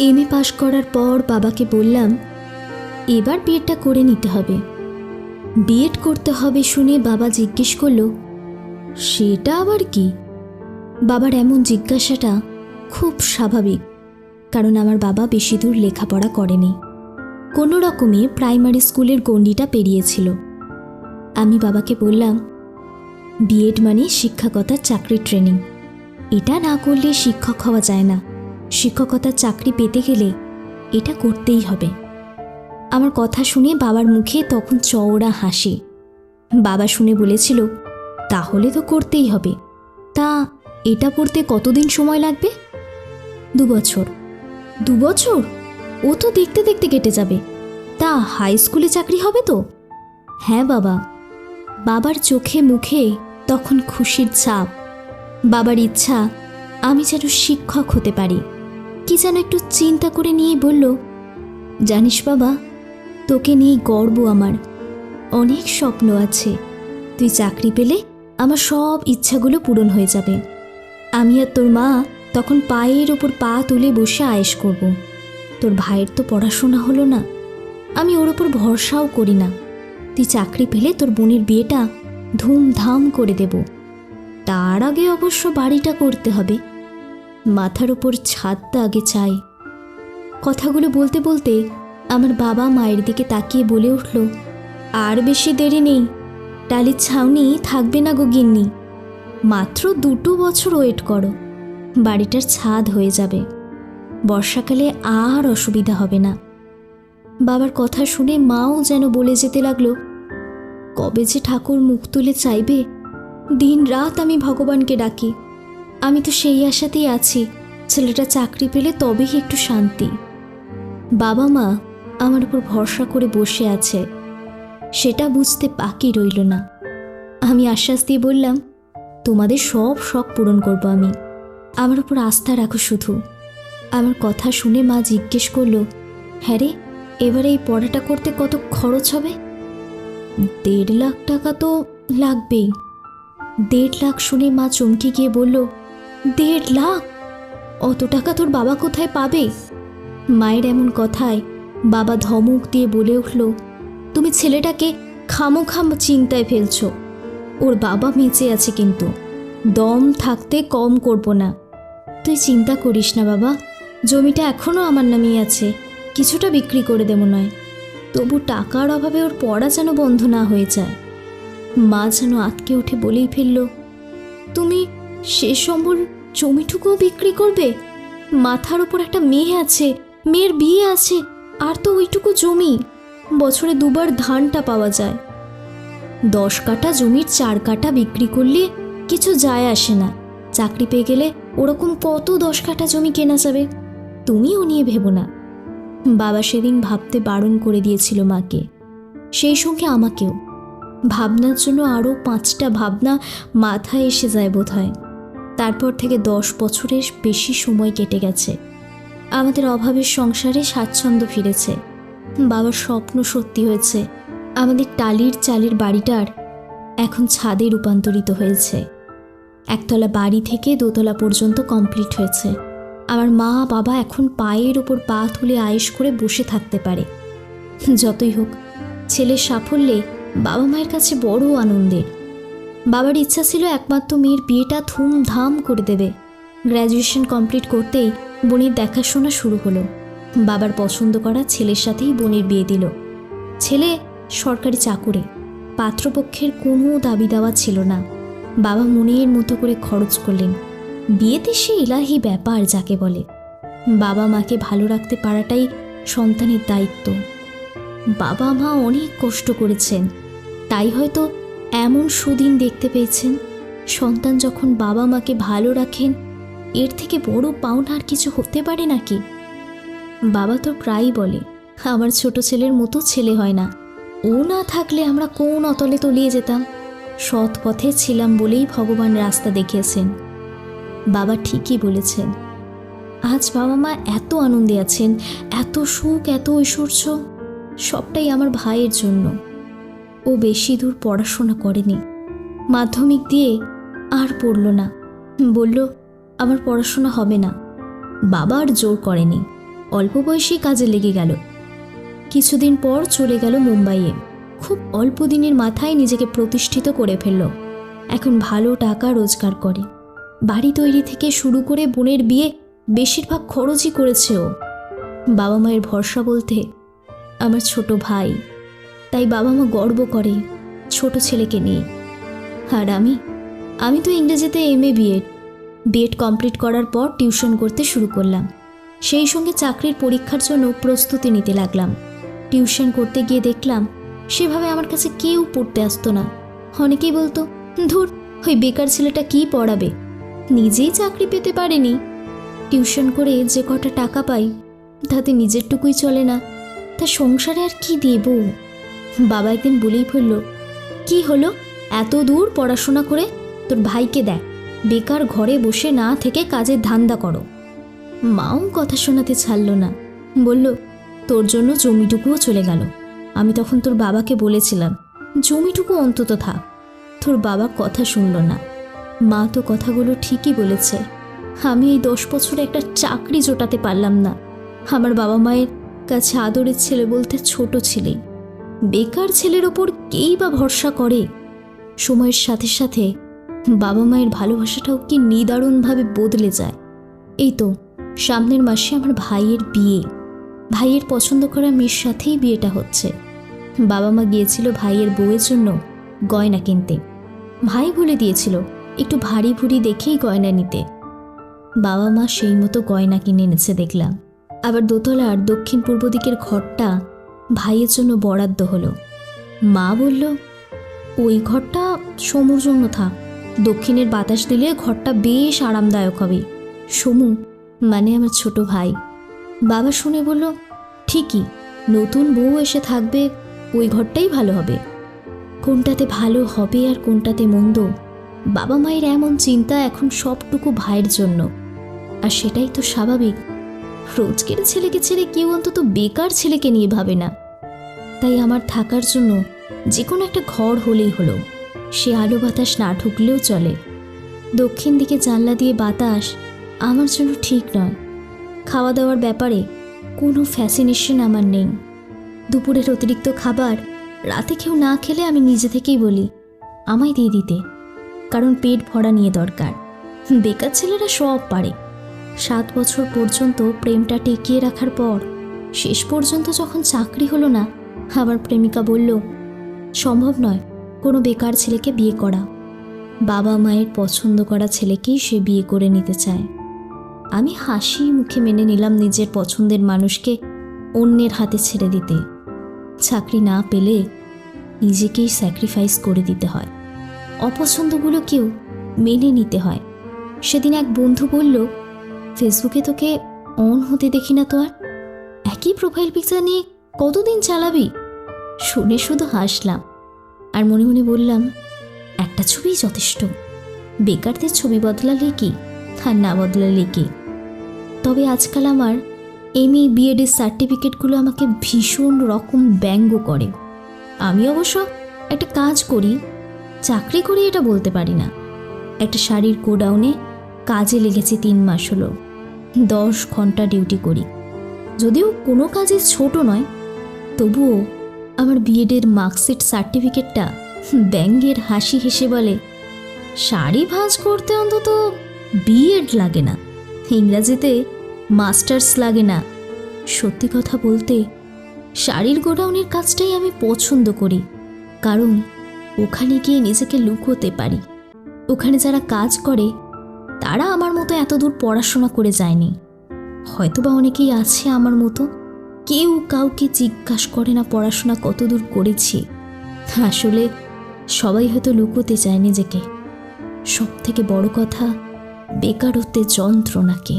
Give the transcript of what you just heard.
M A পাশ করার পর বাবাকে বললাম, এবার বিএডটা করে নিতে হবে। বিএড করতে হবে শুনে বাবা জিজ্ঞেস করল, সেটা আবার কি? বাবার এমন জিজ্ঞাসাটা খুব স্বাভাবিক, কারণ আমার বাবা বেশি দূর লেখাপড়া করেনি। কোনো রকমে প্রাইমারি স্কুলের গণ্ডিটা পেরিয়েছিল। আমি বাবাকে বললাম বিএড মানে শিক্ষকতার চাকরির ট্রেনিং। এটা না করলে শিক্ষক হওয়া যায় না। শিক্ষকতার চাকরি পেতে গেলে এটা করতেই হবে। আমার কথা শুনে বাবার মুখে তখন চওড়া হাসি। বাবা শুনে বলেছিল, তাহলে তো করতেই হবে। তা এটা পড়তে কতদিন সময় লাগবে? দু বছর। দু বছর? ও তো দেখতে দেখতে কেটে যাবে। তা হাই স্কুলে চাকরি হবে তো? হ্যাঁ বাবা। বাবার চোখে মুখে তখন খুশির ছাপ। বাবার ইচ্ছা, আমি যেন শিক্ষক হতে পারি। কি যেন একটু চিন্তা করে নিয়েই বলল, জানিস বাবা, তোকে নিয়ে গর্ব আমার। অনেক স্বপ্ন আছে। তুই চাকরি পেলে আমার সব ইচ্ছাগুলো পূরণ হয়ে যাবে। আমি আর তোর মা তখন পায়ের ওপর পা তুলে বসে আয়েশ করব। তোর ভাইয়ের তো পড়াশোনা হলো না। আমি ওর ওপর ভরসাও করি না। তুই চাকরি পেলে তোর বোনের বিয়েটা ধুমধাম করে দেব। তার আগে অবশ্য বাড়িটা করতে হবে। মাথার ওপর ছাদটা আগে চাই। কথাগুলো বলতে বলতে আমার বাবা মায়ের দিকে তাকিয়ে বলে উঠল, আর বেশি দেরি নেই। ডালির ছাউনি থাকবে না গো গিন্নি। মাত্র দুটো বছর ওয়েট করো। বাড়িটার ছাদ হয়ে যাবে। বর্ষাকালে আর অসুবিধা হবে না। বাবার কথা শুনে মাও যেন বলে যেতে লাগল, কবে যে ঠাকুর মুখ তুলে চাইবে দিন রাত আমি ভগবানকে ডাকি। আমি তো সেই আশাতেই আছি ছেলেটা চাকরি পেলে তবেই একটু শান্তি। বাবা মা আমার উপর ভরসা করে বসে আছে। সেটা বুঝতে বাকি রইল না। আমি আশ্বাস দিয়ে বললাম, তোমাদের সব শখ পূরণ করব আমি। আমার উপর আস্থা রাখো শুধু। আমার কথা শুনে মা জিজ্ঞেস করল হ্যাঁ রে, এবারে এই পড়াটা করতে কত খরচ হবে? দেড় লাখ টাকা তো লাগবেই। দেড় লাখ শুনে মা চমকে গিয়ে বলল দেড় লাখ? অত টাকা তোর বাবা কোথায় পাবে? মায়ের এমন কথায় বাবা ধমক দিয়ে বলে উঠল, তুমি ছেলেটাকে খামোখাম চিন্তায় ফেলছো। ওর বাবা বেঁচে আছে কিন্তু। দম থাকতে কম করব না। তুই চিন্তা করিস না বাবা, জমিটা এখনও আমার নামেই আছে। কিছুটা বিক্রি করে দেবো নয়। তবু টাকার অভাবে ওর পড়া যেন বন্ধ না হয়ে যায়। মা যেন আটকে উঠে বলেই ফেলল, তুমি সে সম্বল জমিটুকুও বিক্রি করবে? মাথার ওপর একটা মেয়ে আছে, মেয়ের বিয়ে আছে, আর তো ওইটুকু জমি। বছরে দুবার ধানটা পাওয়া যায়। দশ কাটা জমির চার কাটা বিক্রি করলে কিছু যায় আসে না। চাকরি পেয়ে গেলে ওরকম কত দশ কাটা জমি কেনা যাবে? তুমিও নিয়ে ভেবো না। বাবা সেদিন ভাবতে বারণ করে দিয়েছিল মাকে। সেই সঙ্গে আমাকেও। ভাবনার জন্য আরও পাঁচটা ভাবনা মাথায় এসে যায় বোধ হয় তারপর থেকে দশ বছরের বেশি সময় কেটে গেছে। আমাদের অভাবের সংসারে স্বাচ্ছন্দ্য ফিরেছে। বাবার স্বপ্ন সত্যি হয়েছে। আমাদের টালির চালের বাড়িটার এখন ছাদে রূপান্তরিত হয়েছে। একতলা বাড়ি থেকে দোতলা পর্যন্ত কমপ্লিট হয়েছে। আমার মা বাবা এখন পায়ের ওপর পা তুলে আয়েস করে বসে থাকতে পারে। যতই হোক, ছেলের সাফল্যে বাবা মায়ের কাছে বড় আনন্দের। বাবার ইচ্ছা ছিল একমাত্র মেয়ের বিয়েটা ধুমধাম করে দেবে। গ্র্যাজুয়েশন কমপ্লিট করতেই বোনের দেখাশোনা শুরু হলো। বাবার পছন্দ করা ছেলের সাথেই বোনের বিয়ে দিল। ছেলে সরকারি চাকুরে, পাত্রপক্ষের কোনো দাবি দেওয়া ছিল না। বাবা মনের মতো করে খরচ করলেন। বিয়েতে সে ইলাহি ব্যাপার যাকে বলে। বাবা মাকে ভালো রাখতে পারাটাই সন্তানের দায়িত্ব। বাবা মা অনেক কষ্ট করেছেন। তাই হয়তো এমন সুদিন দেখতে পেয়েছেন, সন্তান যখন বাবা মাকে ভালো রাখেন, এর থেকে বড় পাওনা আর কিছু হতে পারে নাকি? বাবা তো প্রায়ই বলে, আমার ছোট ছেলের মতো ছেলে হয় না। ও না থাকলে আমরা কোন অতলে তলিয়ে যেতাম? সৎ পথে ছিলাম বলেই ভগবান রাস্তা দেখিয়েছেন। বাবা ঠিকই বলেছেন। আজ বাবা মা এত আনন্দে আছেন, এত সুখ, এত ঐশ্বর্য, সবটাই আমার ভাইয়ের জন্য। ও বেশি দূর পড়াশোনা করেনি। মাধ্যমিক দিয়ে আর পড়ল না। বলল, আমার পড়াশোনা হবে না। বাবা আর জোর করেনি। অল্প বয়সেই কাজে লেগে গেল। কিছুদিন পর চলে গেল মুম্বাইয়ে। খুব অল্প দিনের মাথায় নিজেকে প্রতিষ্ঠিত করে ফেলল। এখন ভালো টাকা রোজগার করে। বাড়ি তৈরি থেকে শুরু করে বোনের বিয়ে বেশিরভাগ খরচই করেছে ও। বাবা মায়ের ভরসা বলতে, আমার ছোট ভাই তাই বাবা মা গর্ব করে ছোট ছেলেকে নিয়ে। আর আমি আমি তো ইংরেজিতে M A BEd BEd complete করার পর টিউশন করতে শুরু করলাম। সেই সঙ্গে চাকরির পরীক্ষার জন্য প্রস্তুতি নিতে লাগলাম। টিউশন করতে গিয়ে দেখলাম, সেভাবে আমার কাছে কেউ পড়তে আসতো না। অনেকেই বলতো, ধুর, ওই বেকার ছেলেটা কি পড়াবে? নিজেই চাকরি পেতে পারেনি। টিউশন করে যে কটা টাকা পাই, তাতে নিজেরটুকুই চলে না। তা সংসারে আর কি দেব? বাবা একদিন বলেই ফেলল, কি হলো? এত দূর পড়াশোনা করে? তোর ভাইকে দেখ, বেকার ঘরে বসে না থেকে কাজের ধান্দা করো। মাও কথা শোনাতে ছাড়ল না। বলল, তোর জন্য জমিটুকুও চলে গেল। আমি তখন তোর বাবাকে বলেছিলাম, জমিটুকু অন্তত থাক। তোর বাবা কথা শুনল না। মা তো কথাগুলো ঠিকই বলেছে, আমি এই দশ বছরে একটা চাকরি জোটাতে পারলাম না। আমার বাবা মায়ের কাছে আদরের ছেলে বলতে ছোট ছেলে বেকার ছেলের ওপর কেই বা ভরসা করে? সময়ের সাথে সাথে বাবা মায়ের ভালোবাসাটাও কি নিদারুণভাবে বদলে যায়। এই তো, সামনের মাসে আমার ভাইয়ের বিয়ে। ভাইয়ের পছন্দ করা মেয়ের সাথেই বিয়েটা হচ্ছে। বাবা মা গিয়েছিল ভাইয়ের বউয়ের জন্য গয়না কিনতে। ভাই বলে দিয়েছিল, একটু ভারী ভুরি দেখেই গয়না নিতে। বাবা মা সেই মতো গয়না কিনে এনেছে দেখলাম। আবার দোতলার দক্ষিণ পূর্ব দিকের ঘরটা ভাইয়ের জন্য বরাদ্দ হলো। মা বলল, ওই ঘরটা সমুর জন্য থাক। দক্ষিণের বাতাস দিলে ঘরটা বেশ আরামদায়ক হবে। সমু মানে আমার ছোট ভাই। বাবা শুনে বলল, ঠিকই, নতুন বউ এসে থাকবে, ওই ঘরটাই ভালো হবে। কোনটাতে ভালো হবে আর কোনটাতে মন্দ, বাবা মায়ের এমন চিন্তা এখন সবটুকু ভাইয়ের জন্য। আর সেটাই তো স্বাভাবিক। রোজকের ছেলেকে ছেড়ে কেউ অন্তত বেকার ছেলেকে নিয়ে ভাবে না। তাই আমার থাকার জন্য যে কোনো একটা ঘর হলেই হলো। সে আলো বাতাস না ঢুকলেও চলে। দক্ষিণ দিকে জানলা দিয়ে বাতাস আমার জন্য ঠিক নয়। খাওয়া দাওয়ার ব্যাপারে কোনো ফ্যাসিনেশন আমার নেই। দুপুরের অতিরিক্ত খাবার রাতে কেউ না খেলে আমি নিজে থেকেই বলি, আমায় দিয়ে দিতে। কারণ পেট ভরা নিয়ে দরকার। বেকার ছেলেরা সব পারে। সাত বছর পর্যন্ত প্রেমটা টিকিয়ে রাখার পর, শেষ পর্যন্ত যখন চাকরি হলো না আমার প্রেমিকা বলল, সম্ভব নয়, কোনো বেকার ছেলেকে বিয়ে করা। বাবা মায়ের পছন্দ করা ছেলেকেই সে বিয়ে করে নিতে চায়। আমি হাসি মুখে মেনে নিলাম নিজের পছন্দের মানুষকে অন্যের হাতে ছেড়ে দিতে। চাকরি না পেলে নিজেকেই স্যাক্রিফাইস করে দিতে হয়। অপছন্দগুলোকেও মেনে নিতে হয়। সেদিন এক বন্ধু বলল ফেসবুকে তোকে অন হতে দেখি না তো আর? একই প্রোফাইল পিকচার নিয়ে কতদিন চালাবি? শুনে শুধু হাসলাম। আর মনে মনে বললাম, একটা ছবিই যথেষ্ট। বেকারদের ছবি বদলালে কি আর না বদলালে কি? তবে আজকাল আমার এম এ বিএডের সার্টিফিকেটগুলো আমাকে ভীষণ রকম ব্যঙ্গ করে। আমি অবশ্য একটা কাজ করি, চাকরি করি এটা বলতে পারি না। একটা শাড়ির গোডাউনে কাজে লেগেছে তিন মাস হলো। দশ ঘণ্টা ডিউটি করি। যদিও কোনো কাজে ছোট নয়, তবুও আমার বিএডের মার্কশিট সার্টিফিকেটটা ব্যাঙ্গের হাসি হেসে বলে, শাড়ি ভাঁজ করতে অন্তত বিএড লাগে না, ইংরাজিতে মাস্টার্স লাগে না। সত্যি কথা বলতে, শাড়ির গোডাউনের কাজটাই আমি পছন্দ করি, কারণ ওখানে গিয়ে নিজেকে লুকোতে পারি। ওখানে যারা কাজ করে তারা আমার মতো এত দূর পড়াশোনা করে যায়নি। হয়তোবা অনেকেই আছে আমার মতো। কেউ কাউকে জিজ্ঞাসা করে না পড়াশোনা কত দূর করেছি। আসলে সবাই হয়তো লুকোতে চায় নিজেকে। সব থেকে বড় কথা, বেকারত্বের যন্ত্রণাকে।